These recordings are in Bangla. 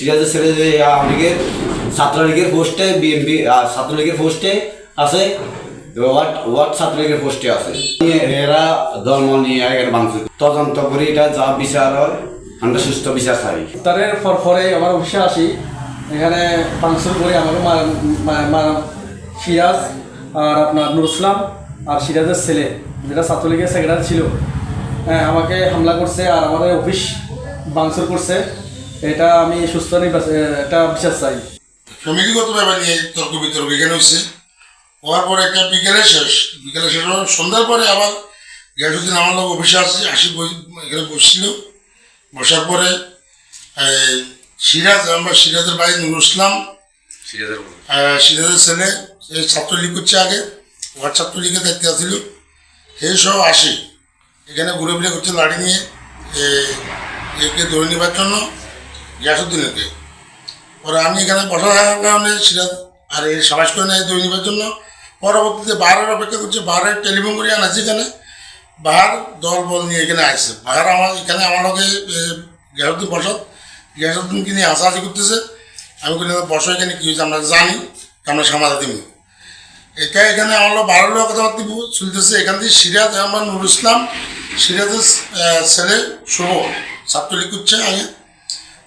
সিরাজের ছেলে আওয়ামী লীগের ছাত্রলীগের পোস্টে বিএনপি ছাত্রলীগের পোস্টে আছে, ওয়ার্ড ওয়ার্ড ছাত্রলীগের পোস্টে আছে। এরা ধর্ম নিয়ে ভাঙচুর তদন্ত করে, এটা যা বিচার হয়, আমরা সুস্থ বিচার চাই। ইফতারের পর পরে আমার অফিসে আসি, এখানে ফাংশন করে আমাকে সিরাজ আর আপনার নুর ইসলাম আর সিরাজের ছেলে, যেটা ছাত্রলীগের সেক্রেটারি ছিল। হ্যাঁ আমাকে হামলা করছে আর আমাদের অফিস ভাঙচুর করছে। এটা আমি সুস্থ নির্বাচন এটা বিশ্বাস চাই। ফ্যামিলিগত ব্যাপার নিয়ে তর্ক বিতর্ক এখানে হচ্ছে। হওয়ার পরে একটা বিকেলে শেষ বিকেলে শেষ হওয়ার সন্ধ্যার পরে আবার গ্যাসুদ্দিন আমার লোক অফিসে আসছে আসি বই- এখানে বসছিল। বসার পরে এই, সিরাজ আমরা সিরাজের ভাই নুর ইসলাম। সিরাজের ছেলে এই ছাত্রলীগ করছে আগে ওয়ার্ড ছাত্রলীগের দায়িত্বে আছিল। সেই সব আসে। এখানে ঘুরে ফিরে করছে লাড়ি নিয়ে এ- একে ধরে নেবার জন্য। গ্যাসুদ্দিনকে। পরে আমি এখানে বসা থাকার কারণে সিরাজ আর এই সাবাস করে নেয় নেবার জন্য। পরবর্তীতে বাহারের অপেক্ষা করছে, বাহারের টেলিফোন করে আনাচ্ছে এখানে। বাহার দল বল নিয়ে এখানে আসছে। বাহার আমার এখানে আমার লগে গ্যাসুদ্দিন বসত। গ্যাসুদ্দিনকে নিয়ে হাসাহাসি করতেছে। আমি বলি বসো এখানে, কী হয়েছে? আমরা জানি, আমরা সমাধা দিব একা এখানে আমার লোক বারো লোক কথাবার্তা চলতেছে। এখান থেকে সিরাজ আমার নুর ইসলাম, সিরাজের ছেলে শুভ, ছাত্রলীগ করছে আগে।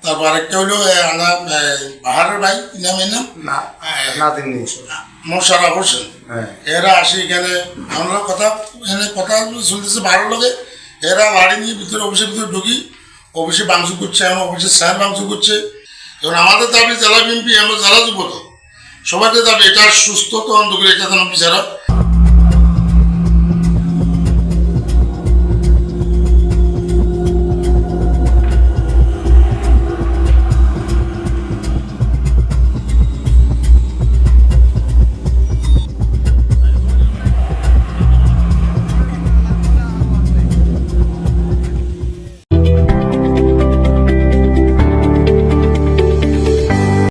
তারপর আরেকটা হলো আমার বাহারের ভাই নাম এর নাম? না মোশারা হোসেন। হ্যাঁ। এরা আসে এখানে আমরা কথা এখানে কথা শুনতেছে ভালো লাগে এরা লাড়ি নিয়ে ভিতরে অফিসের ভিতরে ঢুকি। অফিসে বাংশু করছে এখন অফিসের স্যার বাংশু করছে। এবং আমাদের দাবি জেলা বিএনপি আমরা জেলা যুবদল। সবাইকে দাবি এটা সুস্থ তদন্ত করে এটা যেন বিচারা